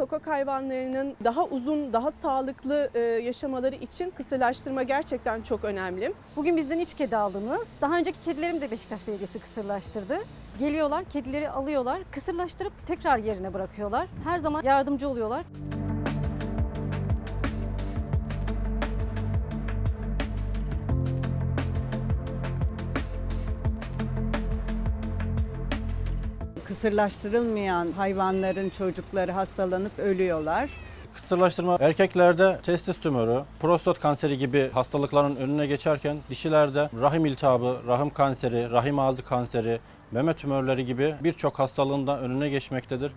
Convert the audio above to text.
sokak hayvanlarının daha uzun, daha sağlıklı e, yaşamaları için kısırlaştırma gerçekten çok önemli. Bugün bizden 3 kedi aldınız. Daha önceki kedilerimi de Beşiktaş Belediyesi kısırlaştırdı. Geliyorlar, kedileri alıyorlar, kısırlaştırıp tekrar yerine bırakıyorlar. Her zaman yardımcı oluyorlar. Kısırlaştırılmayan hayvanların çocukları hastalanıp ölüyorlar. Kısırlaştırma erkeklerde testis tümörü, prostat kanseri gibi hastalıkların önüne geçerken dişilerde rahim iltihabı, rahim kanseri, rahim ağzı kanseri, meme tümörleri gibi birçok hastalığın önüne geçmektedir.